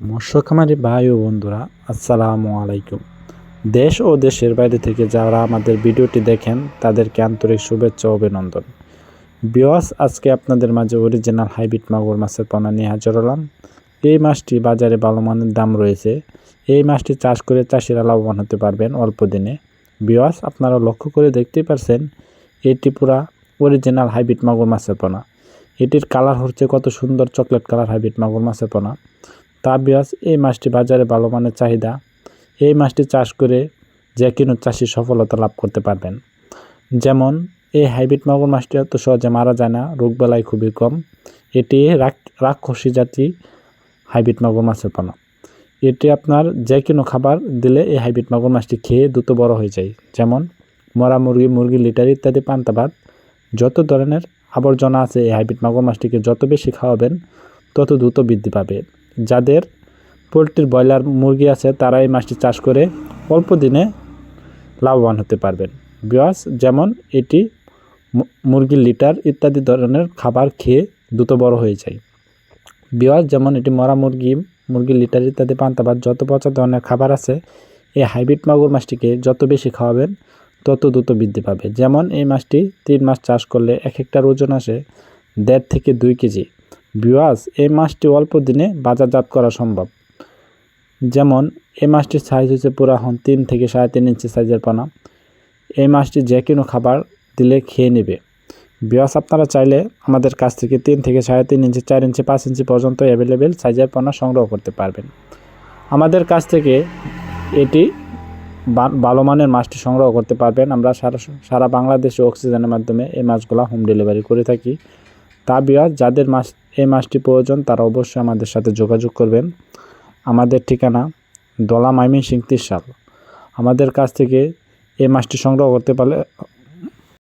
মৎস্য খামারি ভাই ও বন্ধুরা, আসসালামু আলাইকুম। দেশ ও দেশের বাইরে থেকে যারা আমাদের ভিডিওটি দেখেন, তাদেরকে আন্তরিক শুভেচ্ছা অভিনন্দন। বিওয়াস আজকে আপনাদের মাঝে অরিজিনাল হাইব্রিড মাগুর মাছের পোনা নিয়ে হাজির হলাম। এই মাছটি বাজারে ভালো মানের দাম রয়েছে। এই মাছটি চাষ করে চাষিরা লাভবান হতে পারবেন অল্প দিনে। বিওয়াস আপনারা লক্ষ্য করে দেখতেই পারছেন, এটি পুরা অরিজিনাল হাইব্রিড মাগুর মাছের পোনা। এটির কালার হচ্ছে কত সুন্দর চকলেট কালার হাইব্রিড মাগুর মাছের পোনা। তা এই মাছটি বাজারে ভালো মানের চাহিদা। এই মাছটি চাষ করে যে কোনো চাষি সফলতা লাভ করতে পারবেন। যেমন, এই হাইব্রিড মাগুর মাছটি এত সহজে মারা যায় না রোগবেলায় খুবই কম। এটি রাক- রাক্ষসী জাতি হাইব্রিড মাগুর মাছের পোনা। এটি আপনার যে কোনো খাবার দিলে এই হাইব্রিড মাগুর মাছটি খেয়ে দ্রুত বড় হয়ে যায়। যেমন, মরা মুরগি মুরগি লিটার ইত্যাদি পান্তাবাদ যত ধরনের আবর্জনা আছে এই হাইব্রিড মাগুর মাছটিকে যত বেশি খাওয়াবেন, তত দ্রুত বৃদ্ধি পাবে। যাদের পোলট্রির ব্রয়লার মুরগি আছে, তারা এই মাছটি চাষ করে অল্প দিনে লাভবান হতে পারবেন। বিয়াস, যেমন এটি মুরগির লিটার ইত্যাদি ধরনের খাবার খেয়ে দ্রুত বড় হয়ে যায়। বিয়াস, যেমন এটি মরা মুরগি, মুরগির লিটার ইত্যাদি পান্তাবাদ যত পচা ধরনের খাবার আছে, এই হাইব্রিড মাগুর মাছটিকে যত বেশি খাওয়াবেন, তত দ্রুত বৃদ্ধি পাবে। যেমন এই মাছটি তিন মাস চাষ করলে এক একটার ওজন আসে দেড় থেকে দুই কেজি। বিওয়াস এই মাছটি অল্প দিনে বাজারজাত করা সম্ভব। যেমন, এই মাছটির সাইজ হচ্ছে পুরা হন তিন থেকে সাড়ে তিন ইঞ্চি সাইজের পানা। এই মাছটি যে কোনো খাবার দিলে খেয়ে নেবে। বিওয়াস আপনারা চাইলে আমাদের কাছ থেকে তিন থেকে সাড়ে তিন ইঞ্চি চার ইঞ্চি পাঁচ ইঞ্চি পর্যন্ত অ্যাভেলেবেল সাইজের পানা সংগ্রহ করতে পারবেন। আমাদের কাছ থেকে এটি ভালো মানের মাছটি সংগ্রহ করতে পারবেন। আমরা সারা সারা বাংলাদেশে অক্সিজেনের মাধ্যমে এই মাছগুলো হোম ডেলিভারি করে থাকি। তা বিয়াস যাদের মাছ এই মাছটি প্রয়োজন, তারা অবশ্যই আমাদের সাথে যোগাযোগ করবেন। আমাদের ঠিকানা দলা মাইমিন সিং ত্রিশাল আমাদের কাছ থেকে এই মাছটি সংগ্রহ করতে পারলে